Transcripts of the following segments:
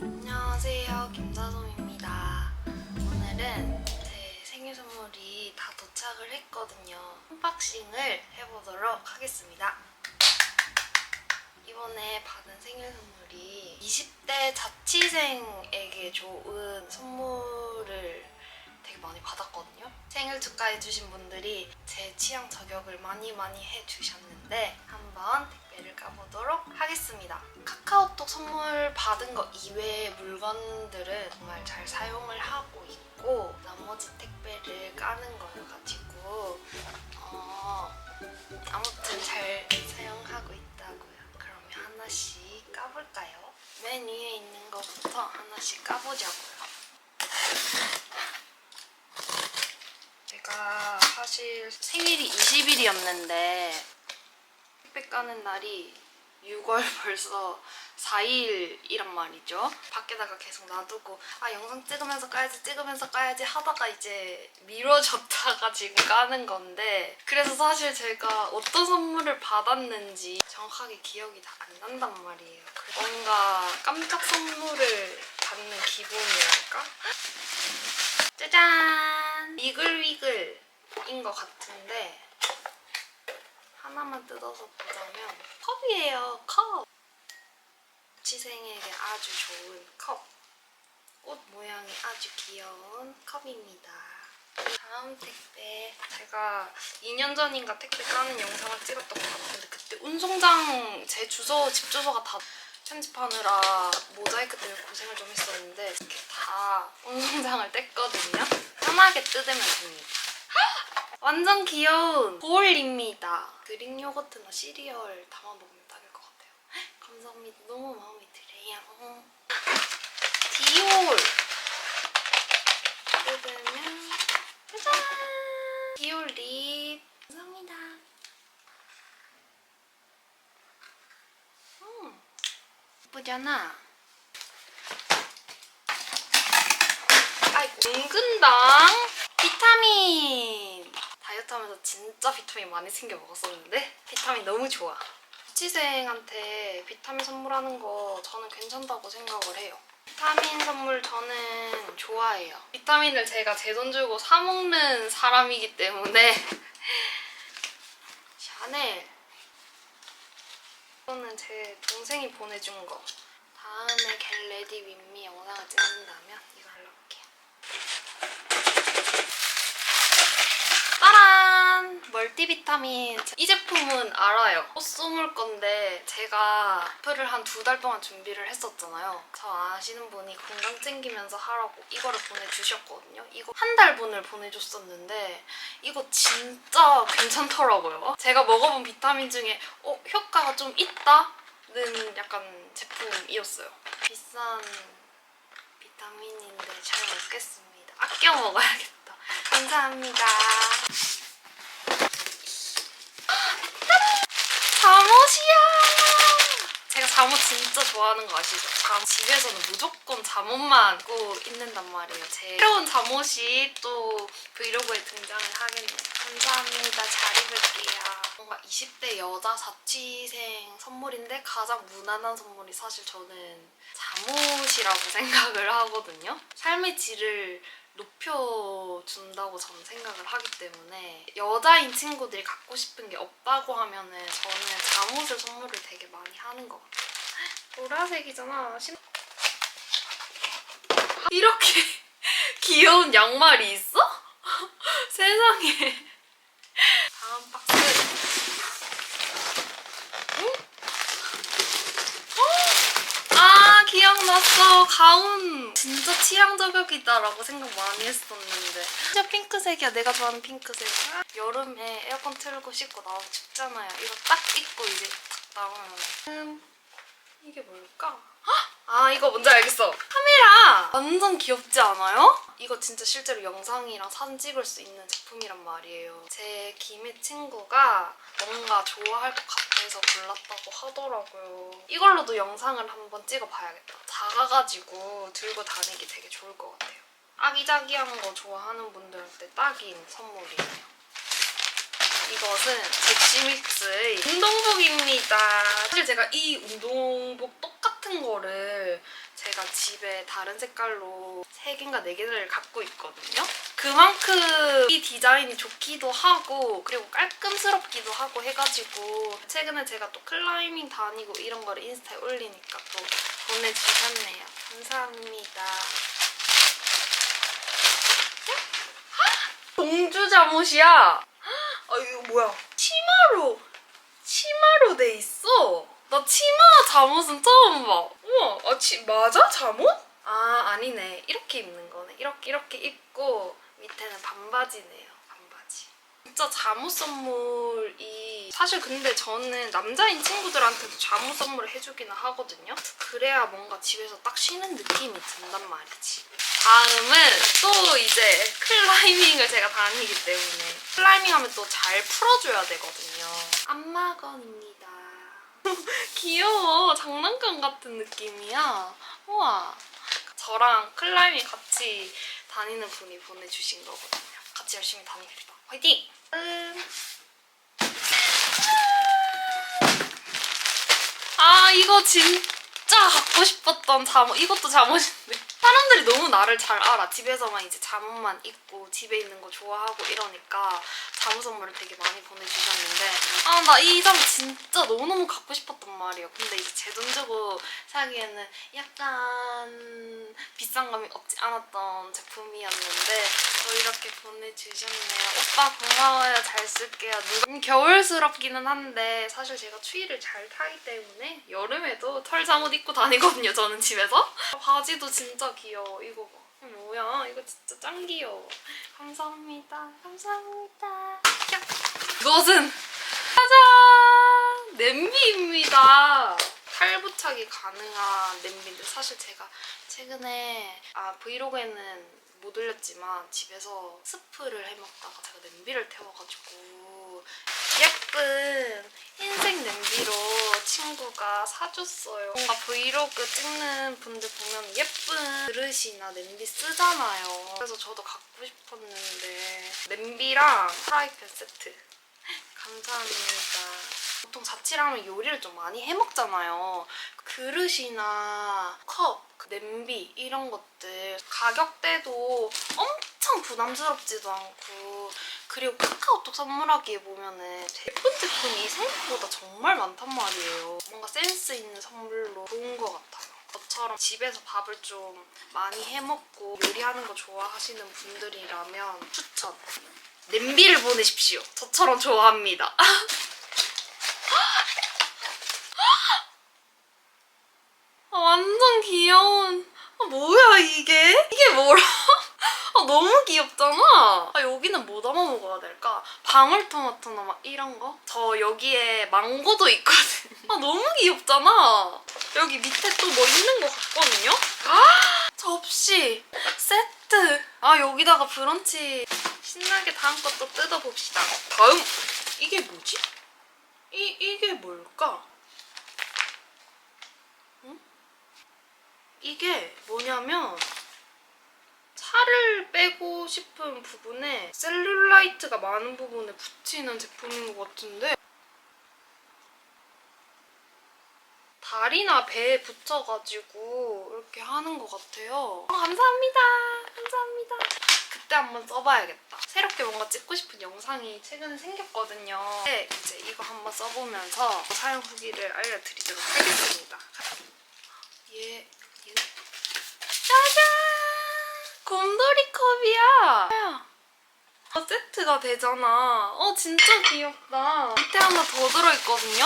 안녕하세요 김사솜입니다 오늘은 제 생일 선물이 다 도착을 했거든요. 언박싱을 해보도록 하겠습니다. 이번에 받은 생일 선물이 20대 자취생에게 좋은 선물을 되게 많이 받았거든요. 생일 축하해주신 분들이 제 취향 저격을 많이 많이 해주셨는데 한번 택배를 까보도록 하겠습니다 선물 받은 거 이외의 물건들은 정말 잘 사용을 하고 있고 나머지 택배를 까는 거여가지고 어, 아무튼 잘 사용하고 있다고요. 그러면 하나씩 까볼까요? 맨 위에 있는 거부터 하나씩 까보자고요. 제가 사실 생일이 20일이었는데 택배 까는 날이 6월 벌써 4일이란 말이죠. 밖에다가 계속 놔두고 아 영상 찍으면서 까야지 찍으면서 까야지 하다가 이제 미뤄졌다가 지금 까는 건데 그래서 사실 제가 어떤 선물을 받았는지 정확하게 기억이 다 안 난단 말이에요. 뭔가 깜짝 선물을 받는 기분이랄까? 짜잔! 위글위글인 것 같은데 하나만 뜯어서 보자면 컵이에요 컵. 지생에게 아주 좋은 컵. 꽃 모양이 아주 귀여운 컵입니다. 다음 택배. 제가 2년 전인가 택배 까는 영상을 찍었던 것 같은데 그때 운송장 제 주소 집 주소가 다 편집하느라 모자이크 때문에 고생을 좀 했었는데 이렇게 다 운송장을 뗐거든요. 편하게 뜯으면 됩니다 완전 귀여운 볼입니다. 그릭 요거트나 시리얼 담아 먹으면 딱일 것 같아요. 헉, 감사합니다. 너무 마음에 들어요. 디올 뜯으면 짜잔 디올 립 감사합니다. 음 예쁘잖아. 아이고 은근당 비타민 진짜 비타민 많이 챙겨 먹었었는데 비타민 너무 좋아. 자취생한테 비타민 선물하는 거 저는 괜찮다고 생각을 해요. 비타민 선물 저는 좋아해요. 비타민을 제가 제 돈 주고 사 먹는 사람이기 때문에 샤넬. 이거는 제 동생이 보내준 거. 다음에 겟레디 윈미 영상을 찍는다면 이거 올려볼게요 짜란! 멀티비타민. 이 제품은 알아요. 꽃 쏘물 건데 제가 어플을 한 두 달 동안 준비를 했었잖아요. 저 아시는 분이 건강 챙기면서 하라고 이거를 보내주셨거든요. 이거 한 달분을 보내줬었는데 이거 진짜 괜찮더라고요. 제가 먹어본 비타민 중에 어, 효과가 좀 있다는 약간 제품이었어요. 비싼 비타민인데 잘 먹겠습니다. 아껴 먹어야겠다. 감사합니다. 잠옷이야! 제가 잠옷 진짜 좋아하는 거 아시죠? 잠, 집에서는 무조건 잠옷만 입고 있는단 말이에요. 제 새로운 잠옷이 또 브이로그에 등장을 하겠네요. 감사합니다. 잘 입을게요. 뭔가 20대 여자 자취생 선물인데 가장 무난한 선물이 사실 저는 잠옷이라고 생각을 하거든요. 삶의 질을 높여준다고 저는 생각을 하기 때문에 여자인 친구들이 갖고 싶은 게 없다고 하면은 저는 잠옷을 선물을 되게 많이 하는 것 같아요. 보라색이잖아. 신... 이렇게 귀여운 양말이 있어? 세상에. 다음 박스. 응? 아 기억났어. 가운 진짜 취향 저격이다라고 생각 많이 했었는데. 진짜 핑크색이야. 내가 좋아하는 핑크색. 여름에 에어컨 틀고 씻고 나오면 춥잖아요. 이거 딱 입고 이제 딱 나오면 음, 이게 뭘까? 헉! 아 이거 뭔지 알겠어 카메라 완전 귀엽지 않아요? 이거 진짜 실제로 영상이랑 사진 찍을 수 있는 제품이란 말이에요 제 김혜 친구가 뭔가 좋아할 것 같아서 골랐다고 하더라고요 이걸로도 영상을 한번 찍어봐야겠다 작아가지고 들고 다니기 되게 좋을 것 같아요 아기자기한 거 좋아하는 분들한테 딱인 선물이에요 이것은 잭시믹스의 운동복입니다. 사실 제가 이 운동복 똑 같은 거를 제가 집에 다른 색깔로 3개인가 4개를 갖고 있거든요. 그만큼 이 디자인이 좋기도 하고 그리고 깔끔스럽기도 하고 해가지고 최근에 제가 또 클라이밍 다니고 이런 거를 인스타에 올리니까 또 보내주셨네요. 감사합니다. 공주 잠옷이야. 아 이거 뭐야? 치마로 치마로 돼 있어. 나 치마 잠옷은 처음 봐. 우와, 아 치, 맞아 잠옷? 아 아니네. 이렇게 입는 거네. 이렇게 이렇게 입고 밑에는 반바지네요. 반바지. 진짜 잠옷 선물이 사실 근데 저는 남자인 친구들한테도 잠옷 선물을 해주기는 하거든요. 그래야 뭔가 집에서 딱 쉬는 느낌이 든단 말이지. 다음은 또 이제 클라이밍을 제가 다니기 때문에 클라이밍 하면 또 잘 풀어줘야 되거든요. 안마건입니다. 귀여워. 장난감 같은 느낌이야. 우와. 저랑 클라이밍 같이 다니는 분이 보내주신 거거든요. 같이 열심히 다닙시다. 화이팅! 음. 아 이거 진짜 갖고 싶었던 잠옷 이것도 잠옷인데 사람들이 너무 나를 잘 알아. 집에서만 이제 잠옷만 입고 집에 있는 거 좋아하고 이러니까 잠옷 선물을 되게 많이 보내주셨는데 아 나 이 잠옷 진짜 너무너무 갖고 싶었단 말이에요 근데 이제 제 돈 주고 사기에는 약간 비싼 감이 없지 않았던 제품이었는데 또 이렇게 보내주셨네요. 오빠 고마워요. 잘 쓸게요. 음, 겨울스럽기는 한데 사실 제가 추위를 잘 타기 때문에 여름에도 털 잠옷 입고 다니거든요 저는 집에서. 바지도 진짜 귀여워. 이거 뭐야? 이거 진짜 짱 귀여워. 감사합니다. 감사합니다. 야. 이것은 짜잔! 냄비입니다. 탈부착이 가능한 냄비인데 사실 제가 최근에 아 브이로그에는 못 올렸지만 집에서 스프를 해먹다가 제가 냄비를 태워가지고 예쁜 흰색 냄비로 친구가 사줬어요. 뭔가 브이로그 찍는 분들 보면 예쁜 그릇이나 냄비 쓰잖아요. 그래서 저도 갖고 싶었는데 냄비랑 프라이팬 세트 감사합니다. 보통 자취하면 요리를 좀 많이 해먹잖아요. 그릇이나 컵, 그 냄비 이런 것들 가격대도 엄청 부담스럽지도 않고 그리고 카카오톡 선물하기에 보면은 예쁜 제품이 생각보다 정말 많단 말이에요. 뭔가 센스 있는 선물로 좋은 것 같아요. 저처럼 집에서 밥을 좀 많이 해먹고 요리하는 거 좋아하시는 분들이라면 추천. 냄비를 보내십시오. 저처럼 좋아합니다. 아, 완전 귀여운. 아, 뭐야, 이게? 이게 뭐라? 아, 너무 귀엽잖아. 아, 여기는 뭐 담아 먹어야 될까? 방울토마토나 막 이런 거? 저 여기에 망고도 있거든요. 아, 너무 귀엽잖아. 여기 밑에 또 뭐 있는 것 같거든요? 아, 접시, 세트. 아, 여기다가 브런치 신나게 다음 것도 뜯어봅시다. 다음, 이게 뭐지? 이, 이게 뭘까? 이게 뭐냐면 살을 빼고 싶은 부분에 셀룰라이트가 많은 부분에 붙이는 제품인 것 같은데 다리나 배에 붙여가지고 이렇게 하는 것 같아요. 어, 감사합니다. 감사합니다. 그때 한번 써봐야겠다. 새롭게 뭔가 찍고 싶은 영상이 최근에 생겼거든요. 네, 이제 이거 한번 써보면서 사용 후기를 알려드리도록 하겠습니다. 얘, 얘 짜잔! 곰돌이 컵이야! 어, 세트가 되잖아. 어, 진짜 귀엽다. 밑에 하나 더 들어있거든요?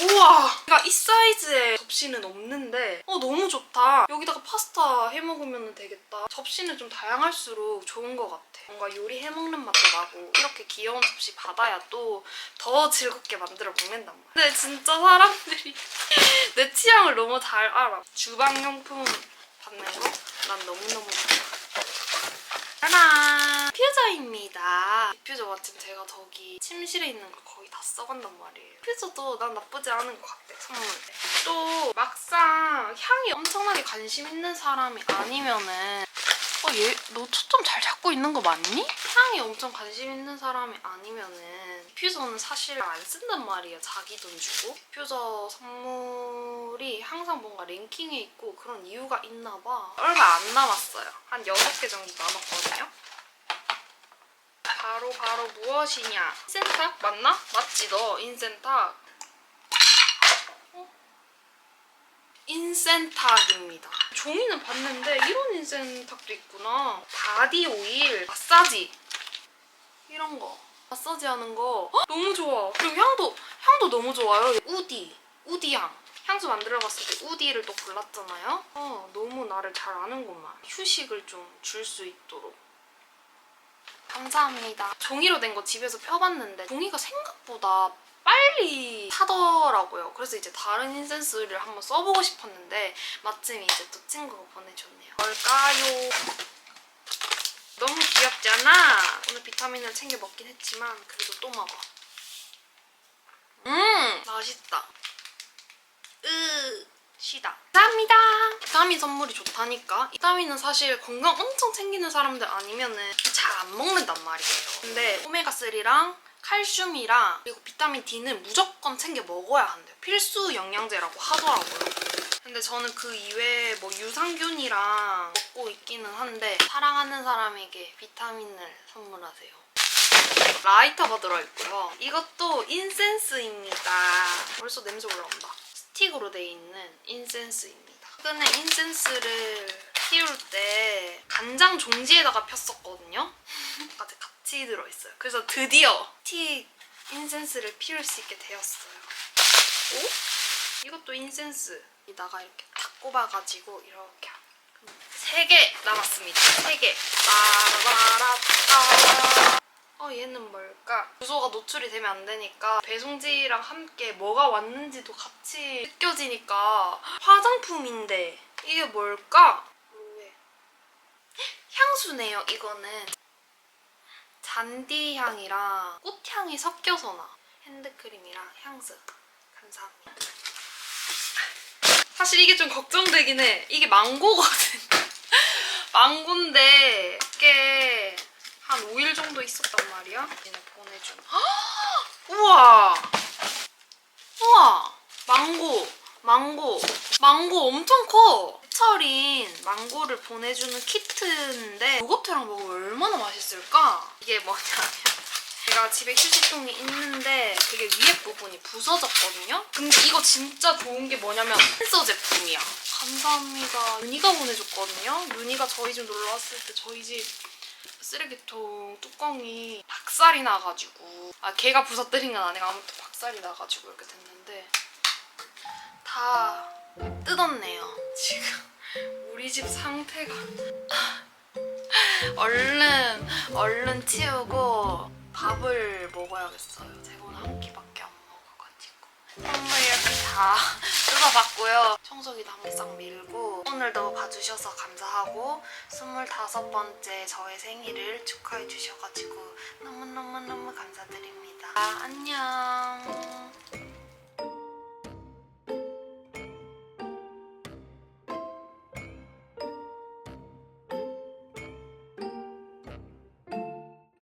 우와! 그러니까 이 사이즈의 접시는 없는데 어 너무 좋다. 여기다가 파스타 해 먹으면 되겠다. 접시는 좀 다양할수록 좋은 것 같아. 뭔가 요리 해 먹는 맛도 나고 이렇게 귀여운 접시 받아야 또 더 즐겁게 만들어 먹는단 말이야. 근데 진짜 사람들이 내 취향을 너무 잘 알아. 주방용품 받는 거 난 너무너무 좋아. 짜란! 퓨저입니다. 퓨저 마침 제가 저기 침실에 있는 걸 거의 다 써간단 말이에요. 퓨저도 난 나쁘지 않은 것 같아, 선물. 또 막상 향이 엄청나게 관심 있는 사람이 아니면은 어, 얘, 너 초점 잘 잡고 있는 거 맞니? 향이 엄청 관심 있는 사람이 아니면은 디퓨저는 사실 안 쓴단 말이에요. 자기 돈 주고. 디퓨저 선물 이 항상 뭔가 랭킹에 있고 그런 이유가 있나 봐. 얼마 안 남았어요. 한 6개 정도 남았거든요. 바로 바로 무엇이냐? 인센탁 맞나? 맞지 너 인센탁. 어? 인센탁입니다. 종이는 봤는데 이런 인센탁도 있구나. 바디 오일, 마사지 이런 거 마사지 하는 거 헉, 너무 좋아. 그리고 향도 향도 너무 좋아요. 우디 우디 향. 향수 만들어 봤을 때 우디를 또 골랐잖아요. 어, 너무 나를 잘 아는구만. 휴식을 좀 줄 수 있도록. 감사합니다. 종이로 된 거 집에서 펴봤는데 종이가 생각보다 빨리 타더라고요. 그래서 이제 다른 인센스를 한번 써보고 싶었는데 마침 이제 또 친구가 보내줬네요. 뭘까요? 너무 귀엽지 않아? 오늘 비타민을 챙겨 먹긴 했지만 그래도 또 먹어. 음 맛있다. 으 시다. 감사합니다. 비타민 선물이 좋다니까. 비타민은 사실 건강 엄청 챙기는 사람들 아니면은 잘 안 먹는단 말이에요. 근데 오메가3랑 칼슘이랑 그리고 비타민 D는 무조건 챙겨 먹어야 한대요. 필수 영양제라고 하더라고요. 근데 저는 그 이외에 뭐 유산균이랑 먹고 있기는 한데 사랑하는 사람에게 비타민을 선물하세요. 라이터가 들어있고요. 이것도 인센스입니다. 벌써 냄새 올라온다. 스틱으로 돼 있는 인센스입니다. 최근에 인센스를 피울 때 간장 종지에다가 폈었거든요. 같이 들어있어요. 그래서 드디어 스틱 인센스를 피울 수 있게 되었어요. 오? 이것도 인센스. 이다가 이렇게 탁 꼽아가지고 이렇게 세 개 남았습니다. 세 개. 얘는 뭘까? 주소가 노출이 되면 안 되니까 배송지랑 함께 뭐가 왔는지도 같이 느껴지니까 화장품인데 이게 뭘까? 로에 향수네요 이거는. 잔디 향이랑 꽃향이 섞여서 나. 핸드크림이랑 향수. 감사합니다. 사실 이게 좀 걱정되긴 해. 이게 망고거든. 망고인데 이게 한 5일 정도 있었단 말이야. 얘네 보내준. 헉! 우와! 우와! 망고! 망고! 망고 엄청 커! 철인 망고를 보내주는 키트인데 요거트랑 먹으면 얼마나 맛있을까? 이게 뭐냐면 제가 집에 휴지통이 있는데 그게 위에 부분이 부서졌거든요? 근데 이거 진짜 좋은 게 뭐냐면 센서 제품이야. 감사합니다. 윤희가 보내줬거든요? 윤희가 저희 집 놀러 왔을 때 저희 집 쓰레기통 뚜껑이 박살이 나가지고 아 걔가 부서뜨린 건 아니고 아무튼 박살이 나가지고 이렇게 됐는데 다 뜯었네요 지금. 우리 집 상태가. 얼른 얼른 치우고 밥을 먹어야겠어요. 제가 오늘 한 끼밖에 안 먹어가지고. 선물 이렇게 다 뜯어봤고요 청소기 당장 밀고 오늘도 봐주셔서 감사하고 25번째 저의 생일을 축하해 주셔가지고 너무너무너무 감사드립니다. 안녕.